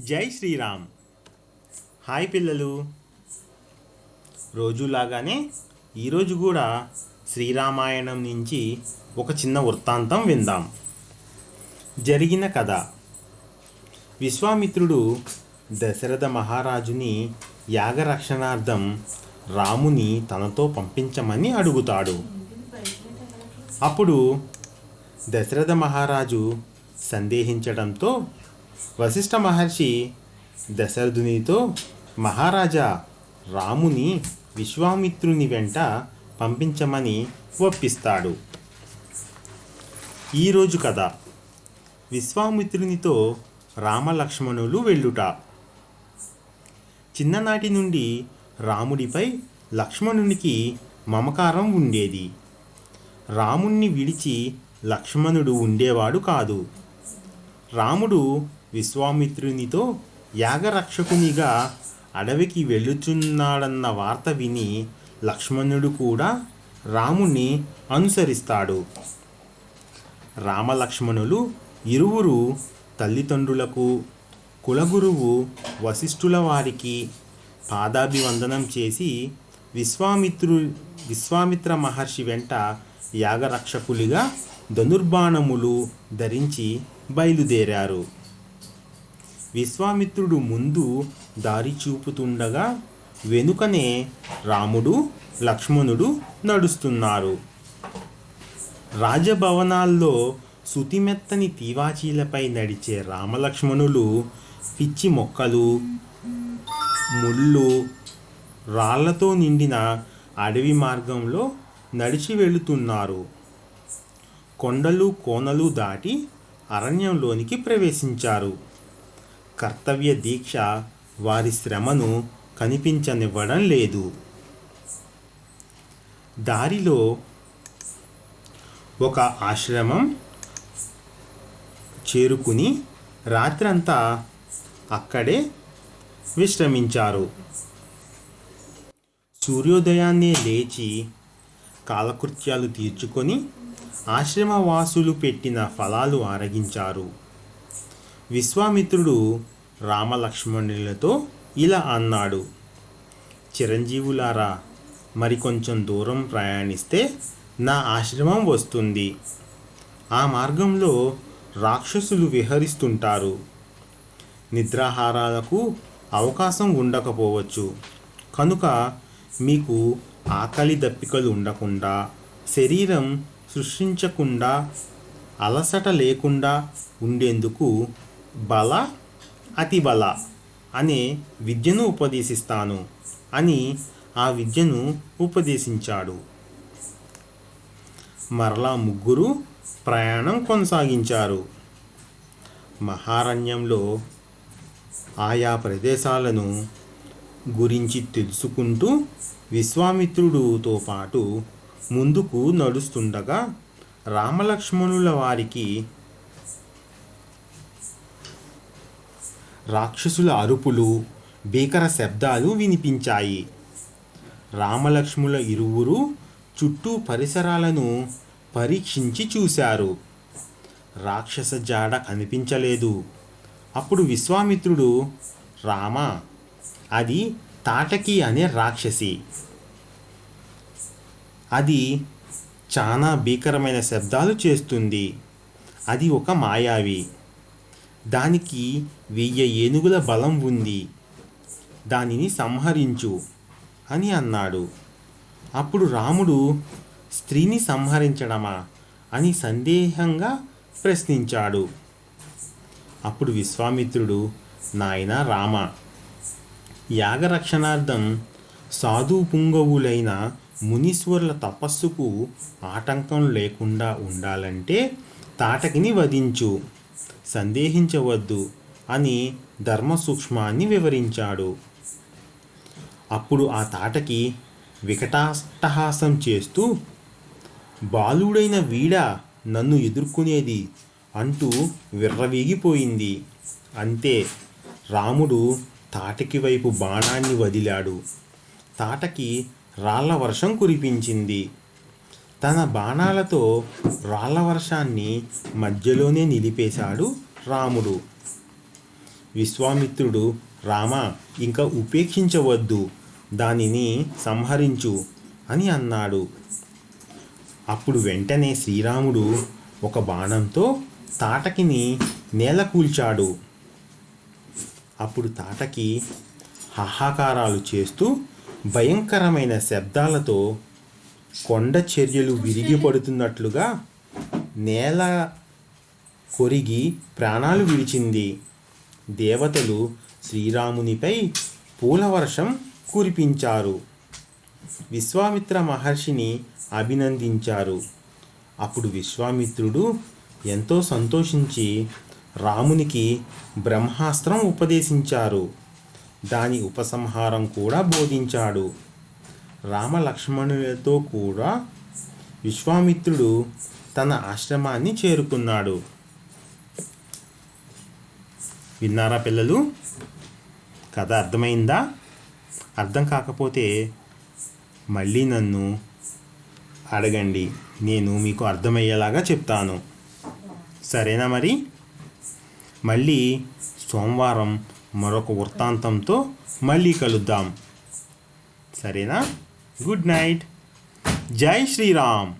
జై శ్రీరామ్. హాయ్ పిల్లలు. రోజులాగానే ఈరోజు కూడా శ్రీరామాయణం నుంచి ఒక చిన్న వృత్తాంతం విందాం. జరిగిన కథ. విశ్వామిత్రుడు దశరథ మహారాజుని యాగరక్షణార్థం రాముని తనతో పంపించమని అడుగుతాడు. అప్పుడు దశరథ మహారాజు సందేహించడంతో వశిష్ఠ మహర్షి దశరథునితో మహారాజా రాముని విశ్వామిత్రుని వెంట పంపించమని ఒప్పిస్తాడు. ఈరోజు కథ. విశ్వామిత్రునితో రామలక్ష్మణులు వెళ్ళుట. చిన్ననాటి నుండి రాముడిపై లక్ష్మణునికి మమకారం ఉండేది. రాముణ్ణి విడిచి లక్ష్మణుడు ఉండేవాడు కాదు. రాముడు విశ్వామిత్రునితో యాగరక్షకునిగా అడవికి వెళ్ళుచున్నాడన్న వార్త విని లక్ష్మణుడు కూడా రాముణ్ణి అనుసరిస్తాడు. రామలక్ష్మణులు ఇరువురు తల్లిదండ్రులకు కులగురువు వశిష్ఠుల వారికి పాదాభివందనం చేసి విశ్వామిత్రు విశ్వామిత్ర మహర్షి వెంట యాగరక్షకులుగా ధనుర్బాణములు ధరించి బయలుదేరారు. విశ్వామిత్రుడు ముందు దారి చూపుతుండగా వెనుకనే రాముడు లక్ష్మణుడు నడుస్తున్నారు. రాజభవనాల్లో సుతిమెత్తని తీవాచీలపై నడిచే రామలక్ష్మణులు పిచ్చి మొక్కలు ముళ్ళు రాళ్ళతో నిండిన అడవి మార్గంలో నడిచి వెళుతున్నారు. కొండలు కోనలు దాటి అరణ్యంలోనికి ప్రవేశించారు. కర్తవ్య దీక్ష వారి శ్రమను కనిపించనివ్వడం లేదు. దారిలో ఒక ఆశ్రమం చేరుకుని రాత్రంతా అక్కడే విశ్రమించారు. సూర్యోదయాన్నే లేచి కాలకృత్యాలు తీర్చుకొని ఆశ్రమవాసులు పెట్టిన ఫలాలు ఆరగించారు. విశ్వామిత్రుడు రామలక్ష్మణులతో ఇలా అన్నాడు. చిరంజీవులారా మరికొంచెం దూరం ప్రయాణిస్తే నా ఆశ్రమం వస్తుంది. ఆ మార్గంలో రాక్షసులు విహరిస్తుంటారు. నిద్రాహారాలకు అవకాశం ఉండకపోవచ్చు. కనుక మీకు ఆకలి దప్పికలు ఉండకుండా శరీరం సృష్టించకుండా అలసట లేకుండా ఉండేందుకు బల అతిబల అనే విద్యను ఉపదేశిస్తాను అని ఆ విద్యను ఉపదేశించాడు. మరలా ముగ్గురు ప్రయాణం కొనసాగించారు. మహారణ్యంలో ఆయా ప్రదేశాలను గురించి తెలుసుకుంటూ విశ్వామిత్రుడుతో పాటు ముందుకు నడుస్తుండగా రామలక్ష్మణుల వారికి రాక్షసుల అరుపులు భీకర శబ్దాలు వినిపించాయి. రామలక్ష్ముల ఇరువురు చుట్టూ పరిసరాలను పరీక్షించి చూశారు. రాక్షస జాడ కనిపించలేదు. అప్పుడు విశ్వామిత్రుడు రామ అది తాటకి అనే రాక్షసి. అది చాలా భీకరమైన శబ్దాలు చేస్తుంది. అది ఒక మాయావి. దానికి వెయ్యి ఏనుగుల బలం ఉంది. దానిని సంహరించు అని అన్నాడు. అప్పుడు రాముడు స్త్రీని సంహరించడమా? అని సందేహంగా ప్రశ్నించాడు. అప్పుడు విశ్వామిత్రుడు నాయన రామ యాగరక్షణార్థం సాధు పుంగవులైన మునీశ్వరుల తపస్సుకు ఆటంకం లేకుండా ఉండాలంటే తాటకిని వధించు. సందేహించవద్దు అని ధర్మ సూక్ష్మాన్ని వివరించాడు. అప్పుడు ఆ తాటకి వికటాష్టహాసం చేస్తూ బాలుడైన వీడ నన్ను ఎదుర్కొనేది అంటూ విర్రవీగిపోయింది. అంతే రాముడు తాటకి వైపు బాణాన్ని వదిలాడు. తాటకి రాళ్ళ వర్షం కురిపించింది. తన బాణాలతో రాళ్ళ వర్షాన్ని మధ్యలోనే నిలిపేశాడు రాముడు. విశ్వామిత్రుడు రామ ఇంకా ఉపేక్షించవద్దు దానిని సంహరించు అని అన్నాడు. అప్పుడు వెంటనే శ్రీరాముడు ఒక బాణంతో తాటకిని నేల కూల్చాడు అప్పుడు తాటకి హాహాకారాలు చేస్తూ భయంకరమైన శబ్దాలతో కొండ చర్యలు విరిగి పడుతున్నట్లుగా నేల కొరిగి ప్రాణాలు విడిచింది. దేవతలు శ్రీరామునిపై పూలవర్షం కురిపించారు. విశ్వామిత్ర మహర్షిని అభినందించారు. అప్పుడు విశ్వామిత్రుడు ఎంతో సంతోషించి రామునికి బ్రహ్మాస్త్రం ఉపదేశించారు. దాని ఉపసంహారం కూడా బోధించాడు. రామ లక్ష్మణులతో కూడా విశ్వామిత్రుడు తన ఆశ్రమాన్ని చేరుకున్నాడు. విన్నారా పిల్లలు? కథ అర్థమైందా? అర్థం కాకపోతే మళ్ళీ నన్ను అడగండి. నేను మీకు అర్థమయ్యేలాగా చెప్తాను. సరేనా మరి? మళ్ళీ సోమవారం మరొక వృత్తాంతంతో మళ్ళీ కలుద్దాం. సరేనా? గుడ్ నైట్ జై శ్రీరామ్